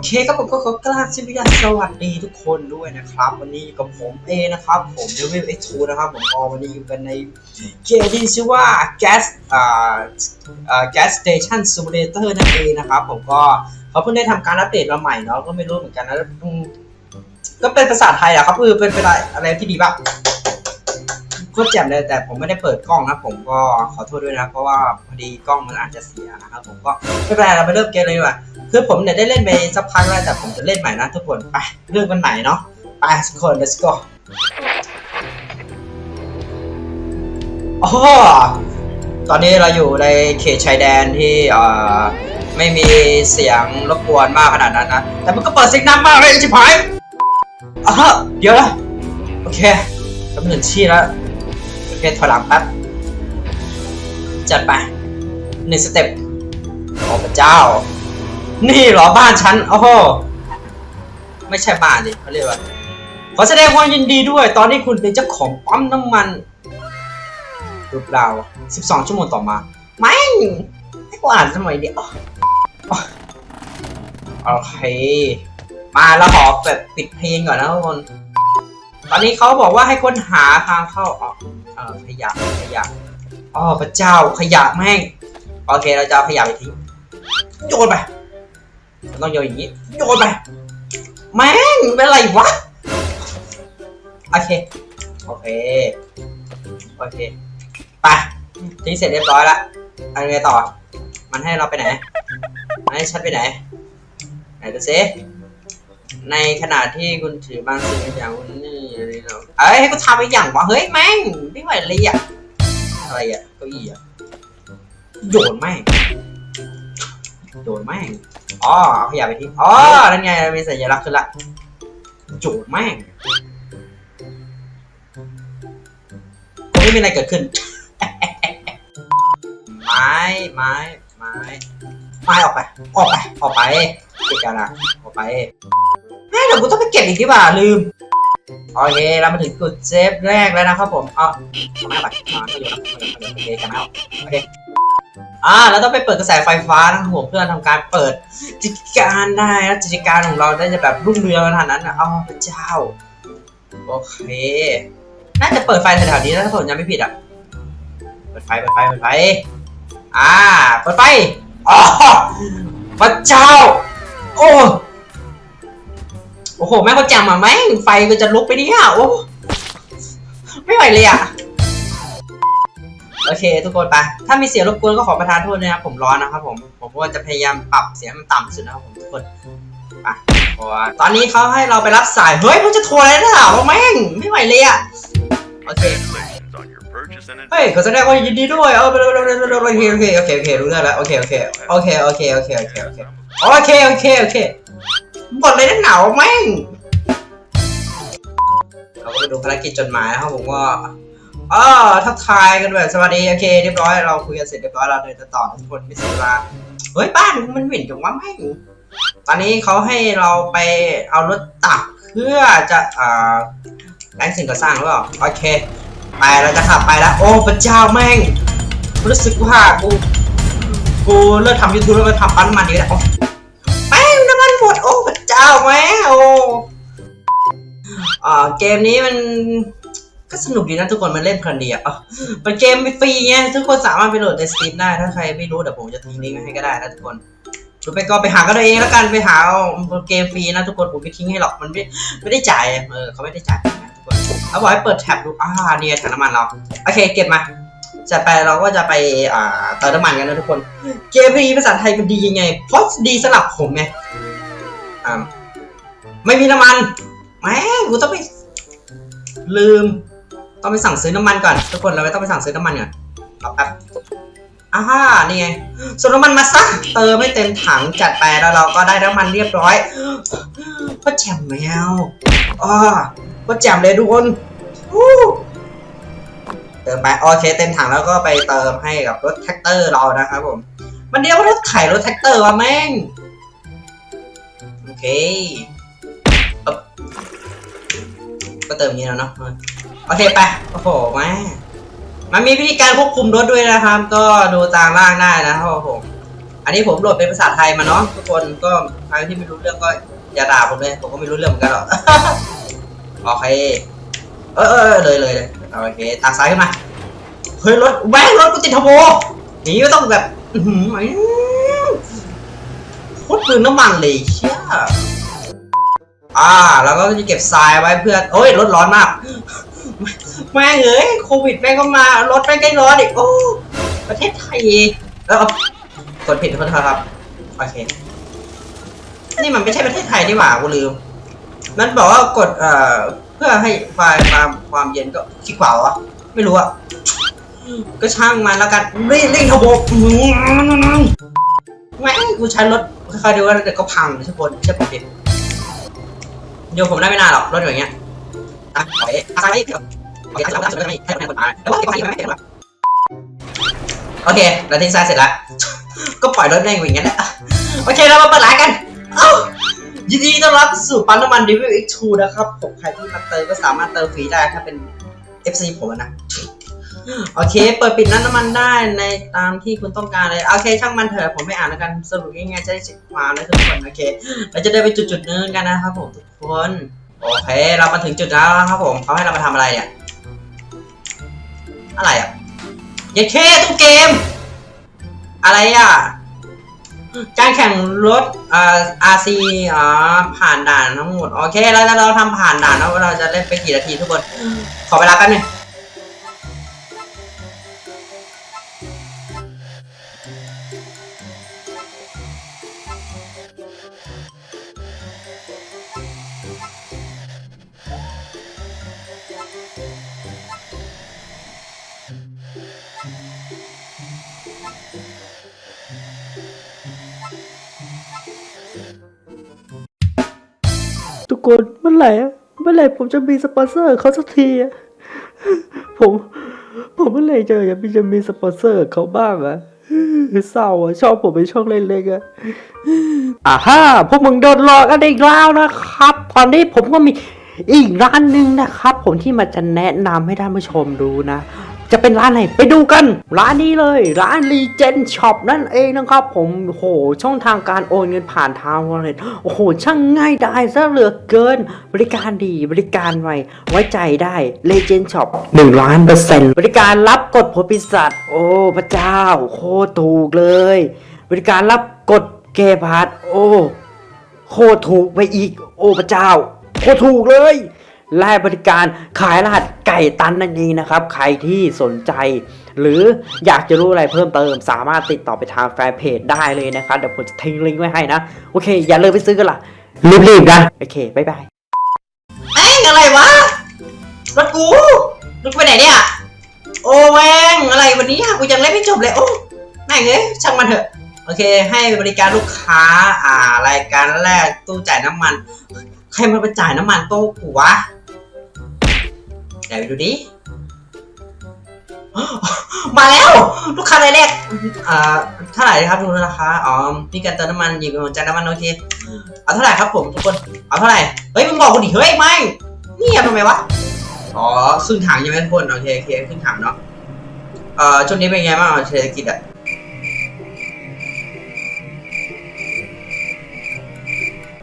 อเคครับผมก็ขอกราบสวัสดีทุกคนด้วยนะครับ วันนี้อยู่กับผมเอนะครับ ผมเดวิลเอ็กทูนะครับผมก็วันนี้อยู่กันในเกมที่ชื่อว่า Gas อ่าอ่า Gas Station Simulator นั่นเองนะครับ ผมก็เขาเพิ่งได้ทำการอัปเดตมาใหม่เนาะก็ไม่รู้เหมือนกันนะก็เป็นภาษาไทยอะครับคือเป็นอะไรอะไรที่ดีป่ะ โคตรแจ่มเลยแต่ผมไม่ได้เปิดกล้องนะผมก็ขอโทษด้วยนะเพราะว่าพอดีกล้องมันอาจจะเสียนะครับผมก็ไม่เป็นไรเราไปเริ่มเกมเลยดีกว่าคือผมเนี่ยได้เล่นไปสักพักแล้วแต่ผมจะเล่นใหม่นะทุกคนไปเรื่องกันใหม่เนาะไปทุกคน let's go โอ้ตอนนี้เราอยู่ในเขตชายแดนที่เอ่อไม่มีเสียงรบกวนมากขนาดนั้นนะ แต่มันก็เปิดเสียงดังมากเลยชิบหายอ้าวเดี๋ยวนะโอเคกำเนิดชี้แล้ว โอเคถอยหลังแป๊บ จัดไปหนึ่งสเต็ปโอ้พระเจ้า นี่หรอบ้านฉัน โอ้โห ไม่ใช่บ้านดิเขาเรียกว่า ขอแสดงความยินดีด้วย ตอนนี้คุณเป็นเจ้าของปั๊มน้ำมันรูปเรา12 ชั่วโมงต่อมา ไม่ให้กูอ่านสมัยเดียวโอเค มาแล้วขอแบบปิดเพลงก่อนนะทุกคน ตอนนี้เขาบอกว่าให้ค้นหาทางเข้าออเออขยะขยะอ๋อพระเจ้าขยะแม่งโอเคเราจะเอาขยะไปทิ้งโยนไปต้องโยนอย่างนี้โยนไปแม่งเป็นไรวะโอเคโอเคโอเคไปทิ้งเสร็จเรียบร้อยละเอะไรต่อ มันให้เราไปไหนมันให้ฉันไปไหน ไหนดูซิในขณะที่คุณถือบางสิ่งอย่างคุณนี่อะไร เอ้ยให้กูทำไปอย่างวะเฮ้ยแม่งไม่ไหวเลยอะอะไรอะเก้าอี้อะโยนแม่งโจดแม่งอ๋อเอาขยะไปทิ้งอ๋อนั่นไงมีสัญลักษณ์ขึ้นละโจดแม่งคงไม่มีอะไรเกิดขึ้น ไม้ไม้ไม้ไม้ออกไปออกไปออกไปเกะกันอะออกไปแม่เดี๋ยวกูต้องไปเก็บอีกดีกว่าลืม โอเคเรามาถึงจุดเซฟแรกแล้วนะครับผมอาเอไม้ออกไปอ่าไม่อยู่นะโอเคกันไม้ออกโอเคอ่าแล้วต้องไปเปิดกระแสไฟฟ้านะครับผมเพื่อทำการเปิดกิจการได้แล้วกิจการของเราได้จะแบบรุ่งเรืองขนาดนั้นนะอ๋อพระเจ้าโอเคน่าจะเปิดไฟแถวๆนี้นะถ้าผมจำไม่ผิดอะเปิดไฟเปิดไฟเปิดไฟอ่าเปิดไฟอ๋อพระเจ้าโอ้ โอ้โห แม่เขาแจมอะแม่งไฟก็จะลุกไปเนี่ยโอ้ไม่ไหวเลยอะ โอเค ทุกคนไป ถ้ามีเสียงรบกวนก็ขอประทานโทษนะครับผมร้อนนะครับผมผมก็จะพยายามปรับเสียงมันต่ำสุดนะครับผมทุกคนไปเพราะว่าตอนนี้เขาให้เราไปรับสายเฮ้ยมันจะโทรอะไรนะวะแม่งไม่ไหวเลยอะโอเคเฮ้ยขอแสดงความยินดีด้วยเอาไปเลยโอเคโอเคโอเคโอเคโอเครู้เรื่องแล้วโอเคโอเคโอเคโอเคโอเคโอเคโอเคโอเคโอเคโอเค บทเลยนักหนาวแม่งเราก็ไปดูภารกิจจดหมายนะครับผมว่าอ๋อทักทายกันแบบสวัสดีโอเคเรียบร้อยเราคุยกันเสร็จเรียบร้อยเราเดินจะต่อทุกคนไม่เสียเวลาเฮ้ยบ้านมันเหม็นจังวะแม่งตอนนี้เขาให้เราไปเอารถตักเพื่อจะอ่าแรงสิ่งก่อสร้างหรือเปล่าโอเค ไปเราจะขับไปแล้วโอ้พระเจ้าแม่งรู้สึกว่ากูกูเลิกทำยูทูบแล้วมาทำปั๊มน้ำมันดีแล้ว อ้พระเจ้าแม่โอ้อ่าเกมนี้มันก็สนุกดีนะทุกคนมันเล่นเพลินดีอะอะมันเกมไม่ฟรีไงทุกคนสามารถไปโหลดในสตรีมได้ถ้าใครไม่รู้เดี๋ยวผมจะทิ้งลิงก์ไว้ให้ก็ได้นะทุกคนหรือไปก็ไปหากันเอาเองแล้วกันไปหาเกมฟรีนะทุกคนผมไม่ทิ้งให้หรอกมันไม่ไม่ได้จ่ายเออเขาไม่ได้จ่ายนะทุกคนเขาบอกให้เปิดแท็บดูอ่าเนี่ยถังน้ำมันเราโอเคเก็บมาจะไปเราก็จะไปอ่าเติมน้ำมันกันนะทุกคน เกมนี้ภาษาไทยมันดียังไงเพราะดีสำหรับผมไง อ่าไม่มีน้ำมันแหมกูต้องไป ลืม ต้องไปสั่งซื้อน้ำมันก่อน ทุกคนเราไม่ต้องไปสั่งซื้อน้ำมันก่อนรอแป๊บอ่านี่ไงส่วนน้ำมันมาซะเติมไม่เต็มถังจัดไปแล้วเราก็ได้น้ำมันเรียบร้อยพ่อแจมแมวอ่าก็แจ่มเลยทุกคนเติมไปโอเคเต็มถังแล้วก็ไปเติมให้กับรถแท็กเตอร์เรานะครับผม มันเรียวรถไถรถแท็กเตอร์วะแม่ง เคปึ๊บก็เติมอย่างนี้แล้วเนาะโอเคไปโอ้โหม่มันมีวิธีการควบคุมรถด้วยนะครับ ก็ดูตามล่างได้นะครับผมอันนี้ผมโหลดเป็นภาษาไทยมาเนาะทุกคนก็ใครที่ไม่รู้เรื่องก็อย่าด่าผมเลยผมก็ไม่รู้เรื่องเหมือนกันหรอกโอเคเออเออเลยเลยเลยโอเคตาซ้ายขึ้นมาเฮ้ยรถแว้งรถกูติดทโบหนีก็ต้องแบบอื้อ คตรปืนน้ำมันเลยเชี่ยอ่า แล้วก็จะเก็บทรายไว้เพื่อโอ้ยรถร้อนมาก แม่งเอ้ยโควิดแม่งก็มารถแม่งใกล้ร้อนอีกโอ้ประเทศไทยแล้วเอากดผิดขอโทษครับโอเคนี่มันไม่ใช่ประเทศไทยนี่หว่ากูลืม มันบอกว่ากดเอ่อเพื่อให้ไฟความความเย็นก็คลิกขวาวะไม่รู้อะก็ช่างมันแล้วกันเร่งเร่งทบ แม่งกูใช้รถค่อยๆดูว่าเดี๋ยวก็พังทุกคนใช่ผมดิโยมผมได้ไม่นานหรอกรถอย่างเงี้ยอะถอยอะซ้ายไปเดี๋ยวโอเคซ้ายไปซ้าไปให้คะแนนกฎหมาแล้วก็ไปไม่เก็บหรอโอเคเราทิ้งซาเสร็จแล้วก็ปล่อยรถแม่งอย่างเงี้ยแหละโอเคเรามาเปิดร้านกันเอ้ายินดีต้อนรับสู่ปั๊มน้ำมัน d ิว X2 นะครับผมใครที่มาเติมก็สามารถเติมฟรีได้ถ้าเป็น FC ผมนะ โอเค เปิดปิดน้ำน้ำมันได้ในตามที่คุณต้องการเลย โอเค ช่างมันเถอะ ผมไม่อ่านแล้วกัน สรุปง่ายๆจะได้สิความนะทุกคน โอเค เราจะได้ไปจุดจุดๆนึงกันนะครับผมทุกคน โอเค เรามาถึงจุดแล้วครับผมเขาให้เรามาทำอะไรเนี่ย อะไรอะเยัดเคตู้เกม อะไรอะการแข่งรถอ่อ RC อ๋อผ่านด่านทั้งหมด โอเค แล้วเราทำผ่านด่านแล้วเราจะเล่นไปกี่นาทีทุกคน ขอเวลาแป๊บนึง「 คนเมื่อไหร่เมื่อไหร่ผมจะมีสปอนเซอร์เขาสักทีอะผม ผมเมื่อไหร่จะจะมีจะมีสปอนเซอร์เขาบ้างอะเศร้าอะชอบผมเป็นช่องเล็กๆอะอ่าฮ่าพวกมึงโดนหลอกกันอีกแล้วนะครับ ตอนนี้ผมก็มีอีกร้านหนึ่งนะครับ ผมที่มาจะแนะนำให้ท่านผู้ชมดูนะ จะเป็นร้านไหนไปดูกัน ร้านนี้เลย ร้าน Legend Shop นั่นเองนะครับผมโหช่องทางการโอนเงินผ่านทาง wallet โอ้โหช่างง่ายดายซะเหลือเกิน บริการดีบริการไวไว้ใจได้ Legend Shop 1ล้านเปอร์เซ็นต์บริการรับกดผลปิศาจโอ้พระเจ้าโคตรถูกเลย บริการรับกดเกพาร์ตโอ้โคตรถูกไปอีก โอ้พระเจ้าโคตรถูกเลย และบริการขายรหัสไก่ตันนั่นเองนะครับ ใครที่สนใจ หรืออยากจะรู้อะไรเพิ่มเติม สามารถติดต่อไปทางแฟนเพจได้เลยนะครับ เดี๋ยวผมจะทิ้งลิงก์ไว้ให้นะ โอเค อย่าลืมไปซื้อกันล่ะ รีบๆนะ โอเค บ๊ายบายแม่งอะไรวะ รถกูรถกูไปไหนเนี่ย โอ้แม่งอะไรวันนี้กูยังเล่นไม่จบเลย โอ้แม่งเอ้ยช่างมันเถอะ โอเค ให้บริการลูกค้า อ่ารายการแรกตู้จ่ายน้ำมัน ใครมาไปจ่ายน้ำมันโต๊ะกูวะ ไหนไปดูดิมาแล้ว ลูกค้ารายแรกอ่าเท่าไหร่ครับดูราคาอ๋อมีการเติมน้ำมันอยู่กับจายน้ำมันโอเคเอาเท่าไหร่ครับผมทุกคนเอาเท่าไหร่เฮ้ยมึงบอกกูดิเฮ้ยไม่นี่ทำไมวะอ๋อครึ่งถังใช่ไหมทุกคนโอเคโอเคครึ่งถังเนาะเอ่อช่วงนี้เป็นไงบ้างเศรษฐกิจอะ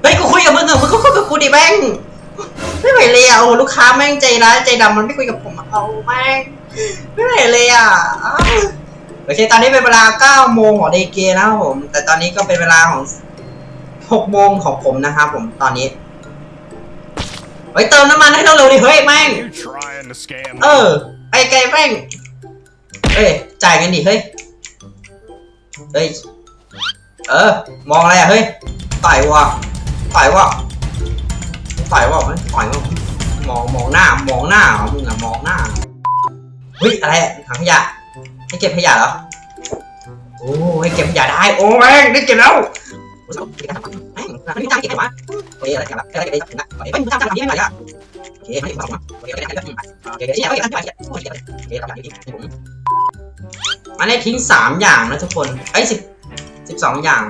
เฮ้ยกูคุยกับมึงเหรอมึงก็คุยกับกูดิแมง ไม่ไหวเลยอะโอ้ลูกค้าแม่งใจร้ายใจดำมันไม่คุยกับผมอะเอาแม่งไม่ไหวเลยอะอ้าวโอเค ตอนนี้เป็นเวลา9โมงของเดย์เกนะครับผม แต่ตอนนี้ก็เป็นเวลาของ6โมงของผมนะครับผมตอนนี้เฮ้ยเติมน้ำมันให้เร็วๆดิเฮ้ยแม่ง You trying to scam เออไอ้ไก่แม่งเอ้ยจ่ายเงินดิเฮ้ยเฮ้ยเออมองอะไรอะเฮ้ยต่อยวะต่อยวะ ต่อยวะมันต่อยวะมองมองหน้ามองหน้าเหรอมึงอะมองหน้าเฮ้ยอะไรอะถังขยะให้เก็บขยะเหรอโอ้ให้เก็บขยะได้โอ้แม่งได้เก็บแล้วโอ้ยเก็บขยะแม่งไม่จ้างเก็บไหนวะเฮ้ยอะไรกันละอะไรกันละเฮ้ยมึงจ้างจ้างแบบนี้ไม่ไหวอะโอเคไม่ถึงสองนะโอเคโอเคโอเคโอเคเดี๋ยวเดี๋ยวเดี๋ยวเดี๋ยวโอเคโอเคทำแบบนี้ผมมันได้ทิ้งสามอย่างนะทุกคนไอ้สิบสิบสองอย่าง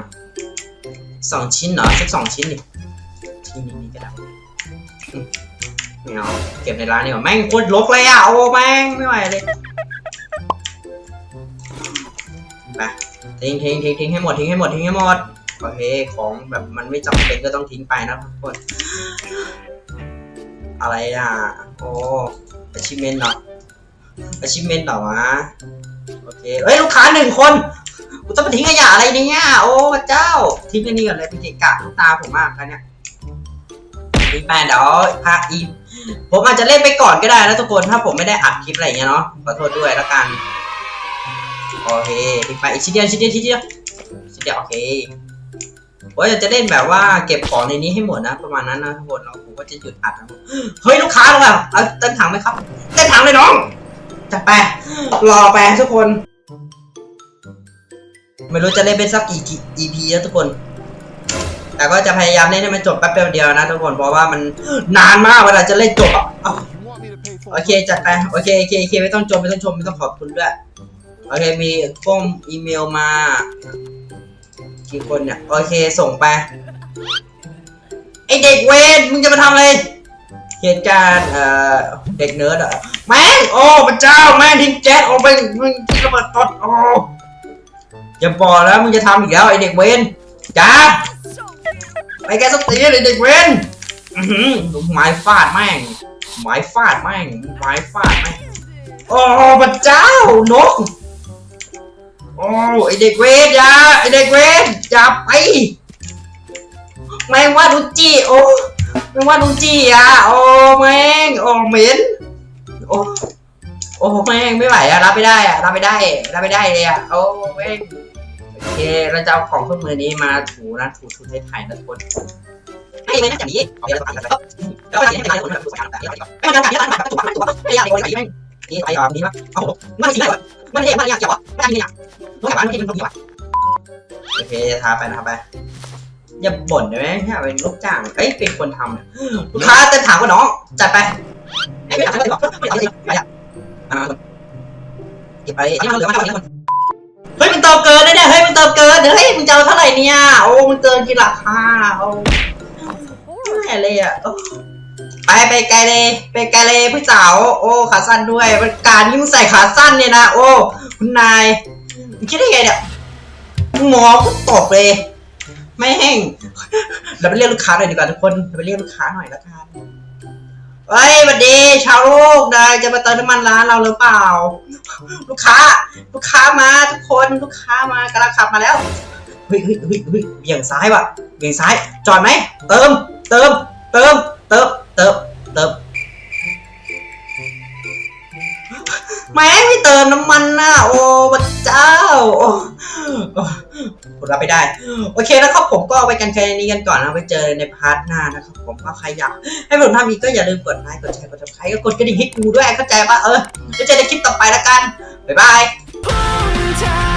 สองชิ้นเหรอสิบสองชิ้นดิทิ้งนี่นี่ก็ได้ ไม่เอาเก็บในร้านนี่ว่าแม่งโคตรรกเลยอะโอ้แม่งไม่ไหวเลยไปทิ้งทิ้งทิ้งทิ้งให้หมดทิ้งให้หมดทิ้งให้หมดโอเคของแบบมันไม่จำเป็นก็ต้องทิ้งไปนะทุกคนอะไรอะโอ้ achievement เหรอ achievement เหรอวะโอเคเฮ้ยลูกค้าหนึ่งคนกูต้องไปทิ้งขยะอะไรเนี่ยโอ้พระเจ้าทิ้งอันนี้ก่อนเลยเป็นเกะกะลูกตาผมมากแล้วเนี่ย ทิ้งไปเดี๋ยวพาอีผมอาจจะเล่นไปก่อนก็ได้นะทุกคนถ้าผมไม่ได้อัดคลิปอะไรเงี้ยเนาะขอโทษด้วยแล้วกันโอเคทิ้งไปอีกชิ้นเดียวชิ้นเดียวชิ้นเดียวชิ้นเดียวโอเคว่าจะเล่นแบบว่าเก็บของในนี้ให้หมดนะ ประมาณนั้นนะทุกคนเราผมก็จะหยุดอัดนะเฮ้ยลูกค้าลงมาเอาเต็มถังไหมครับเต็มถังเลยน้องจัดไปรอไปทุกคน ไม่รู้จะเล่นเป็นสักกี่กี่ EP แล้วทุกคน แต่ก็จะพยายามเล่นให้มันจบแป๊บเดียวนะทุกคนเพราะว่ามันนานมากเวลาจะเล่นจบอโอเคจัดไปโอเคโอเคโอเคไม่ต้องชมไม่ต้องชมไม่ต้องขอบคุณด้วยโอเคมีก้มอีเมลมากี่คนเนี่ยโอเคส่งไปไอเด็กเวนมึงจะมาทำอะไรเหตุการณ์เอ่อเด็กเนิร์ดอะแม่งโอ้พระเจ้าแม่งทิ้งแก๊สออกไปมึงทิ้งระเบิดตดโอ้อย่าบอกแล้วมึงจะทำอีกแล้วไอเด็กเวนจ้า ไปแกสตีไอเด็กเวนอื้อหือไม้ฟาดแม่งไม้ฟาดแม่งไม้ฟาดแม่งโอ้พระเจ้านกโอ้ไอเด็กเวทอย่าไอเด็กเวทอย่าไปแม่งว่าดูจี้โอ้แม่งว่าดูจี้อะโอ้แม่งโอ้เหม็นโอ้โอ้แม่งไม่ไหวอะรับไม่ได้อะรับไม่ได้รับไม่ได้เลยอะโอ้แม่ง โอเค เราจะเอาของเครื่องมือนี้มาถูนะถูถูไทยๆนะทุกคนให้ไหมนะจับนี้เอาไปแล้วตัดแล้วแล้วก็ทำให้มันถูกถูกแบบนี้ไม่มันการที่มันถูกมันถูกไม่ยากเลยไอ้แม่นี่ไปอะนี่มั้ยโอ้โหมันจริงเหรอมันเท่มันยากจังวะไม่ได้เนี่ยต้องกบ้านกินตรงนี้วะโอเคทาไปทาไปอย่าบ่นได้ไหมเนี่ยเป็นลูกจ้างเอ้ยเป็นคนทำเนี่ยลูกค้าเต็มถามว่าน้องจัดไปไอ้ไม่ถามฉันเลยบอกไม่ถามจริงไปอะมาเก็บไปที่มันเหลือมาเนี้คนเฮ้ยมันเติมเกิน เนี่ยเฮ้ยมันเติมเกิน เฮ้ยมึงจะเอาเท่าไหร่เนี่ย โอ้มันเกินกี่ราคาโอ้แย่เลยอะไปไปไกลเลย ไปไกลเลยผู้สาว โอ้ขาสั้นด้วยมันการที่มึงใส่ขาสั้นเนี่ยนะ โอ้คุณนายมึงคิดได้ไงเนี่ยหมอก็ตบเลยแม่แห้งเราไปเรียกลูกค้าหน่อยดีกว่าทุกคนเราไปเรียกลูกค้าหน่อยละกัน เฮ้ยสวัสดีชาวโลกนายจะมาเติมน้ำมันร้านเราหรือเปล่า ลูกค้า ลูกค้ามาทุกคนลูกค้ามากำลังขับมาแล้วเฮ้ยเฮ้ยเฮ้ยเฮ้ยเบี่ยงซ้ายว่ะเบี่ยงซ้าย จอดไหมเติม เติม เติม เติม เติม เติมแม่ไม่เติมน้ำมันนะโอ้พระเจ้า ผมรับไม่ได้ โอเคนะครับผมก็ไปกันแค่นี้กันก่อนนะไว้เจอในพาร์ทหน้านะครับผมก็ใครอยากให้ผมทำอีกก็อย่าลืมกดไลค์กดแชร์กดซับสไครก็กดกระดิ่งให้กูด้วยเข้าใจปะเออไว้เจอในคลิปต่อไปละกันบ๊ายบาย